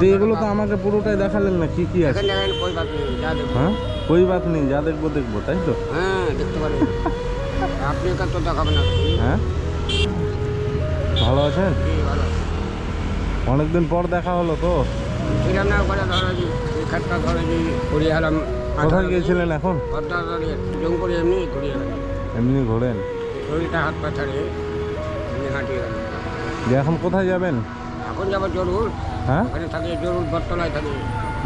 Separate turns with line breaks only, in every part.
দিয়ে এগুলো তো আমাকে পুরোটাই দেখালেন না কি কি আছে? হ্যাঁ? কই বাত নেই যা দেখব দেখব তাই তো?
হ্যাঁ দেখতে পারেন। আপনি তো দেখাবেন না।
হ্যাঁ? ভালো আছেন? অনেকদিন পর দেখা হলো তো।
ছিলাম না ওখানে ধরো যে এখানটা ধরো যে ঘুরিয়ে এলাম
কোথায় গিয়েছিলেন এখন?
জং এমনি ঘুরিয়ে এলাম
এমনি ঘোরেন?
শরীরটা হাত পা ছাড়িয়ে এমনি হাঁটিয়ে
যে এখন কোথায় যাবেন?
এখন যাব জরুর
হ্যাঁ?
ওখানে থাকে জরুর বটতলায় থাকে।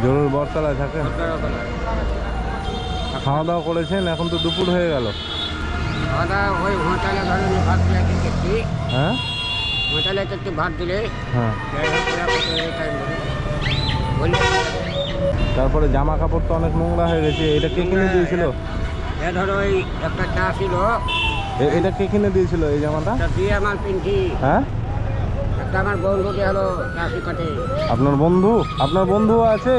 জরুর বরতলায়
বটতলায়।
খাওয়া দাওয়া করেছেন? এখন তো দুপুর হয়ে গেল।
খাওয়া দাওয়া ওই হোটেলে ধরে ভাত দিলে একটু
হ্যাঁ?
হোটেলে একটু ভাত দিলে
হ্যাঁ। তারপরে জামা কাপড় তো অনেক নোংরা হয়ে গেছে। এটা কে কিনে দিয়েছিল?
ধরো ওই একটা চা ছিল।
এটা কে কিনে দিয়েছিল এই জামাটা?
দিয়ে আমার পিনছি
হ্যাঁ?
আমার বন্ধু দিয়ে হলো চাষি কাটে।
আপনার বন্ধু? আপনার বন্ধু আছে?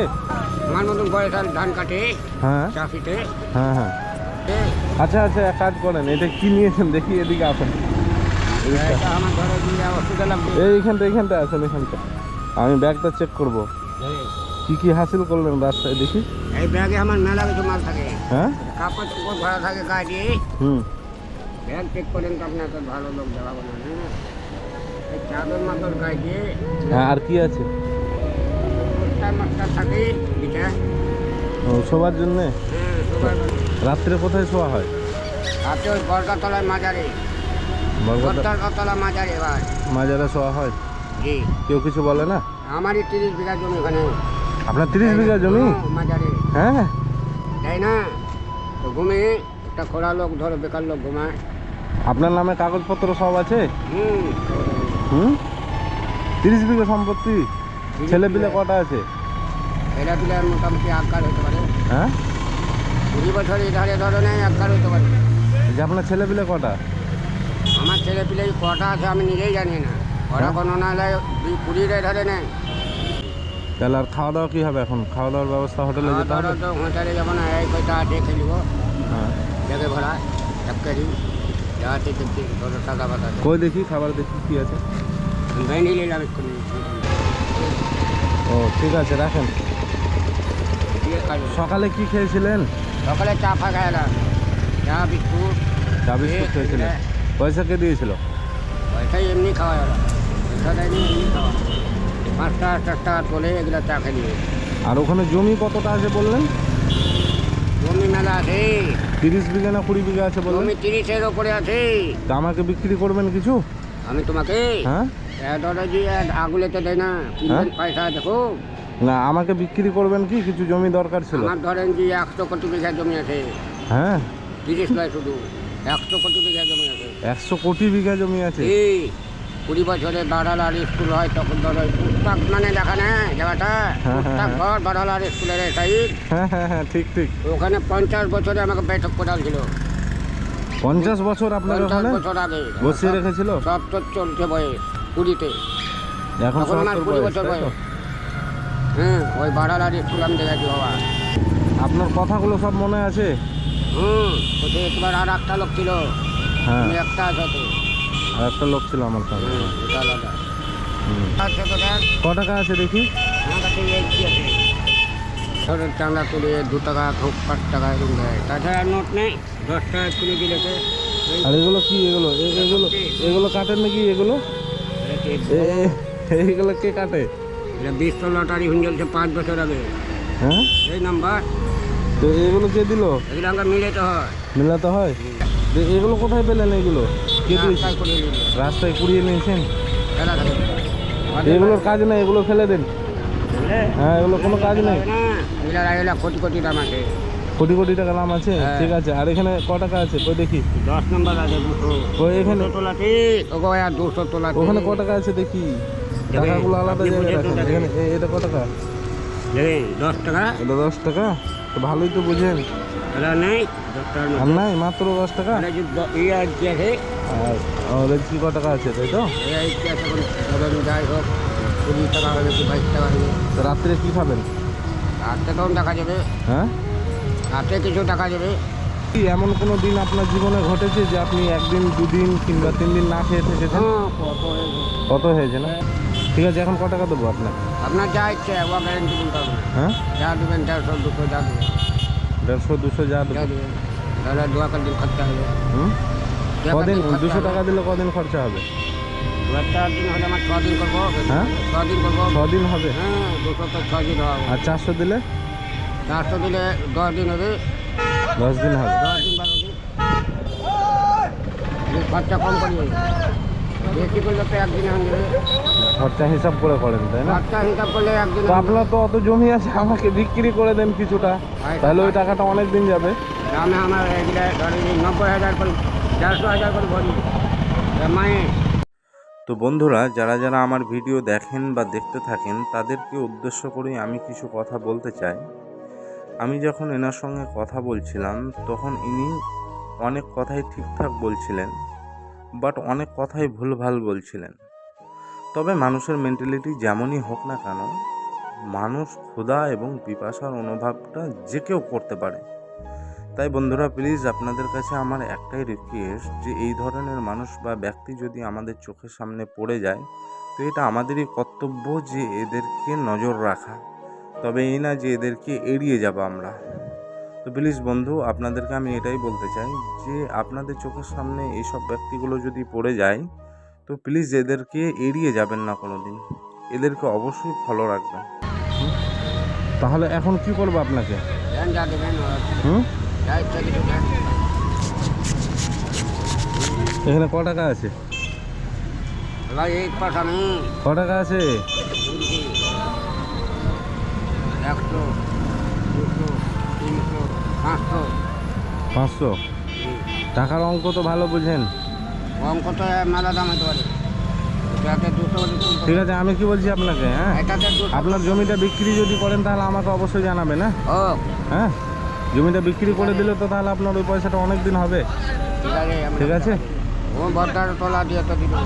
আমার মতন বয়স ধান কাটে
হ্যাঁ।
চাষিতে
হ্যাঁ হ্যাঁ। আচ্ছা আচ্ছা এক কাজ করেন এটা কি নিয়েছেন দেখি এদিকে আসেন। এইখানটা এইখানটা আছেন এখানটা আমি ব্যাগটা চেক করব। কি কি হাসিল করলেন রাস্তায় দেখি?
এই ব্যাগে আমার মেলা কিছু মাল থাকে।
হ্যাঁ?
কাপড় চোপড় ভরা থাকে গাড়ি
হুম।
ব্যাগ চেক করেন তো আপনার ভালো লোক দেওয়াবো না হ্যাঁ?
আর কি আছে? শোবার জন্যে? রাত্রে কোথায় শোয়া হয়?
আপনি ওই বরগাতলায় মাজারে। বরগাতলা মাজারে এবার
মাজারে শোয়া হয়?
জি।
কেউ কিছু বলে না?
আমারই তিরিশ বিঘা জমি ওখানে।
আপনার তিরিশ বিঘা জমি?
মাজারে।
হ্যাঁ?
তাই না? তো ঘুমে একটা খোলা লোক ধরো বেকার লোক ঘুমায়।
আপনার নামে কাগজপত্র সব আছে?
হুম।
হুম? তিরিশ বিঘা সম্পত্তি? ছেলে পিলে কটা আছে?
এরা দিলে মোটামুটি আকার হতে পারে।
হ্যাঁ?
কুড়ি বছর এই ধারে ধরো নেই আকার হতে পারে।
যে আপনার ছেলে পিলে কটা?
আমার ছেলে পিলে কটা আছে আমি নিজেই জানি না। ওরা
হ্যাঁ?
কোনো না হলে দুই কুড়ির ধরে নেয়।
তাহলে আর খাওয়া দাওয়া কি হবে এখন? খাওয়া দাওয়ার ব্যবস্থা হোটেলে যেতে হবে?
হোটেলে যাব না এই কয়টা আছে খেলিব।
হ্যাঁ।
জায়গায় ভরা এক কেজি।
কই দেখি খাবার দেখি কি আছে? ও ঠিক আছে রাখেন। সকালে কি খেয়েছিলেন?
সকালে চা ফা খাইলাম চা বিস্কুট।
চা বিস্কুট খেয়েছিলেন। পয়সা কে দিয়েছিল?
পয়সাই এমনি খাওয়া গেল পয়সা দেয়নি এমনি খাওয়া পাঁচটা চার টাকা তোলে এগুলো চা খেলিয়ে
আর ওখানে জমি কতটা আছে বললেন?
জমি মেলা আছে।
তিরিশ বিঘা না কুড়ি বিঘা আছে বললেন?
জমি তিরিশের ওপরে আছে।
তা আমাকে বিক্রি করবেন কিছু?
আমি তোমাকে
হ্যাঁ?
যে আগুলে তো দেয় না। কিনবেন পয়সা দেখো।
না আমাকে বিক্রি করবেন কি? কিছু জমি দরকার ছিল।
আমার ধরেন যে একশো কোটি বিঘা জমি আছে।
হ্যাঁ?
তিরিশ নয় শুধু। একশো কোটি বিঘা জমি আছে।
একশো কোটি বিঘা জমি আছে?
এই কুড়ি বছরে বাড়ালার স্কুল হয় তখন ধরো পুস্তক মানে দেখা নেয় জায়গাটা
হ্যাঁ,
পুস্তক
হ্যাঁ।
ঘর বাড়ালার স্কুলের সাইড
হ্যাঁ হ্যাঁ হ্যাঁ ঠিক ঠিক।
ওখানে পঞ্চাশ বছরে আমাকে বৈঠক করাল ছিল।
পঞ্চাশ বছর আপনার ওখানে?
বছর আগে।
বসিয়ে রেখেছিল?
সব তো চলছে বয়স কুড়িতে।
এখন
আমার কুড়ি বছর বয়স। হ্যাঁ ওই বাড়ালার স্কুল আমি দেখেছি বাবা।
আপনার কথাগুলো সব মনে আছে?
হুম একবার আর একটা লোক ছিল।
হ্যাঁ।
একটা আছো
আর একটা লোক ছিল আমার
এটা দেখ
ক টাকা আছে দেখি?
আমার ছোটোর চাঁদা তুলে দু টাকা খুব পাঁচ টাকা এরকম দেয়। তাছাড়া নোট নেই দশ টাকা তুলে দিলেছে
আর এগুলো কি এগুলো? এগুলো এগুলো কাটেন নাকি এগুলো? এ- এ- কে কাটে?
বিশ তো লটারি হয়ে চলছে পাঁচ বছর আগে।
হ্যাঁ?
এই নাম্বার।
তো এগুলো কে দিল?
এগুলো আমাকে মিলাতে হয়।
মেলাতে হয়? এগুলো কোথায় পেলেন এগুলো?
রাস্তায়
কুড়িয়ে নিয়েছেন?
খেলা
এগুলোর কাজ নেই এগুলো ফেলে দেন। হ্যাঁ। এগুলো কোনো কাজ নেই।
কোটি কোটি দাম আছে।
কোটি কোটি টাকা দাম আছে?
হ্যাঁ।
ঠিক আছে আর এখানে ক টাকা আছে? কই দেখি।
দশ নম্বর আছে
ওই এখানে?
দুশো তোলা।
ওখানে ক টাকা আছে দেখি? টাকাগুলো আলাদা জায়গায় রাখেন। এখানে এটা ক টাকা?
দশ টাকা।
এটা দশ টাকা? তো ভালোই তো বুঝেন। আর নাই মাত্র দশ টাকা?
যে ইয়ে আর
আমাদের কি টাকা আছে তাই তো?
টাকা টাকা
রাত্রে কি খাবেন?
রাতে তখন দেখা যাবে?
হ্যাঁ?
রাতে কিছু টাকা যাবে।
এমন কোনো দিন আপনার জীবনে ঘটেছে যে আপনি একদিন দুদিন কিংবা তিন দিন না খেয়ে থেকেছেন?
হ্যাঁ কত হয়েছে?
না? ঠিক আছে এখন ক টাকা দেবো আপনার
আপনার যা ইচ্ছে
হ্যাঁ?
যা দেবেন দেড়শো দুশো যা দেবেন।
দেড়শো দুশো যা
দেবেন দু একটা দিন খরচা হবে।
কদিন দুশো টাকা দিলে কদিন খরচা হবে? হ্যাঁ?
হ্যাঁ
আর চারশো দিলে?
চারশো দিলে দশ দিন হবে।
দশ দিন হবে।
খরচা কম করি। বেশি করলে তো একদিনে
খরচা হিসাব করে করেন তাই না?
খরচা হিসাব করলে একদিনে
তো আপনার তো অত জমি আছে আমাকে বিক্রি করে দেন কিছুটা। তাহলে ওই টাকাটা অনেক দিন যাবে।
দামে আমার নব্বই হাজার করে চারশো হাজার করে ভরি মায়ে
তো বন্ধুরা যারা যারা আমার ভিডিও দেখেন বা দেখতে থাকেন তাদেরকে উদ্দেশ্য করেই আমি কিছু কথা বলতে চাই। আমি যখন এনার সঙ্গে কথা বলছিলাম তখন ইনি অনেক কথাই ঠিকঠাক বলছিলেন। বাট অনেক কথাই ভুলভাল বলছিলেন। তবে মানুষের মেন্টালিটি যেমনই হোক না কেন, মানুষ ক্ষুধা এবং পিপাসার অনুভবটা যে কেউ করতে পারে। তাই বন্ধুরা প্লিজ আপনাদের কাছে আমার একটাই রিকোয়েস্ট যে এই ধরনের মানুষ বা ব্যক্তি যদি আমাদের চোখের সামনে পড়ে যায়, তো এটা আমাদেরই কর্তব্য যে এদেরকে নজর রাখা। তবে এই না যে এদেরকে এড়িয়ে যাব আমরা। তো প্লিজ বন্ধু আপনাদেরকে আমি এটাই বলতে চাই যে আপনাদের চোখের সামনে এইসব ব্যক্তিগুলো যদি পড়ে যায় তো প্লিজ এদেরকে এড়িয়ে যাবেন না কোনো দিন এদেরকে অবশ্যই ফলো রাখবেন।
তাহলে এখন কি করব আপনাকে? এখানে ক টাকা আছে? ক টাকা আছে?
একশো। পাঁচশো।
টাকার অঙ্ক তো ভালো বুঝেন।
অঙ্ক তো মেলা দাম হতে পারে।
ঠিক আছে আমি কি বলছি আপনাকে হ্যাঁ? আপনার জমিটা বিক্রি যদি করেন তাহলে আমাকে অবশ্যই জানাবেন হ্যাঁ হ্যাঁ? জমিটা বিক্রি করে দিলে তো তাহলে আপনার ওই পয়সাটা অনেক দিন হবে।
ঠিক আছে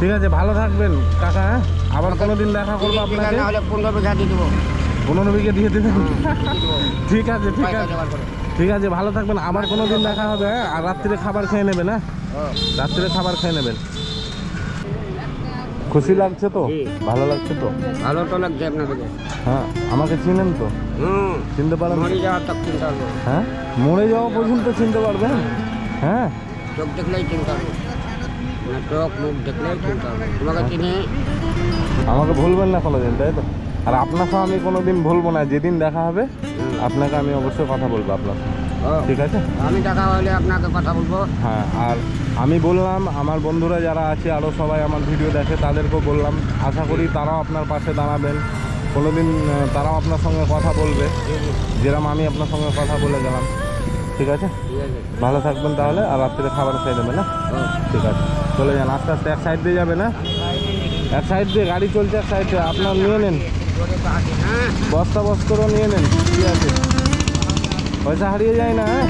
ঠিক আছে? ভালো থাকবেন কাকা হ্যাঁ? আবার কোনো দিন দেখা করব আপনাকে।
পনেরো বিঘা দিয়ে দেবো।
পনেরো বিঘে দিয়ে দেবেন? ঠিক আছে ঠিক আছে। ঠিক আছে ভালো থাকবেন। আবার কোনো দিন দেখা হবে হ্যাঁ? আর রাত্রে খাবার খেয়ে নেবেন হ্যাঁ? রাত্রে খাবার খেয়ে নেবেন। খুশি লাগছে তো? ভালো লাগছে তো?
ভালো তো লাগছে আপনাদেরকে।
হ্যাঁ আমাকে চিনেন তো?
হুম।
চিনতে পারেন তো?
মরে যাওয়ার তক চিন্তা করব
হ্যাঁ? মরে যাওয়া পর্যন্ত চিনতে পারবেন? হ্যাঁ?
চোখ দেখলেই চিন্তা করব না চোখ মুখ দেখলেই চিন্তা করব তোমাকে চিনি?
আমাকে ভুলবেন না কোনোদিন তাই তো? আর আপনার সঙ্গে আমি কোনোদিন ভুলবো না যেদিন দেখা হবে। আপনাকে আমি অবশ্যই কথা বলব আপনার ঠিক আছে?
আমি টাকা হলে আপনাকে কথা বলব।
হ্যাঁ আর আমি বললাম আমার বন্ধুরা যারা আছে আরও সবাই আমার ভিডিও দেখে তাদেরকেও বললাম আশা করি তারাও আপনার পাশে দাঁড়াবেন। কোনোদিন আহ, তারাও আপনার সঙ্গে কথা বলবে। যেরকম আমি আপনার সঙ্গে কথা বলে গেলাম। ঠিক আছে? ভালো থাকবেন তাহলে আর রাত্রে খাবার খেয়ে দেবেন না? ঠিক আছে। চলে যান আস্তে আস্তে এক সাইড দিয়ে যাবে না এক সাইড দিয়ে গাড়ি চলছে এক সাইড দিয়ে আপনার নিয়ে নেন।
হ্যাঁ
বস্তা বস্তারও নিয়ে নেন। ঠিক আছে? পয়সা হারিয়ে যায় না হ্যাঁ?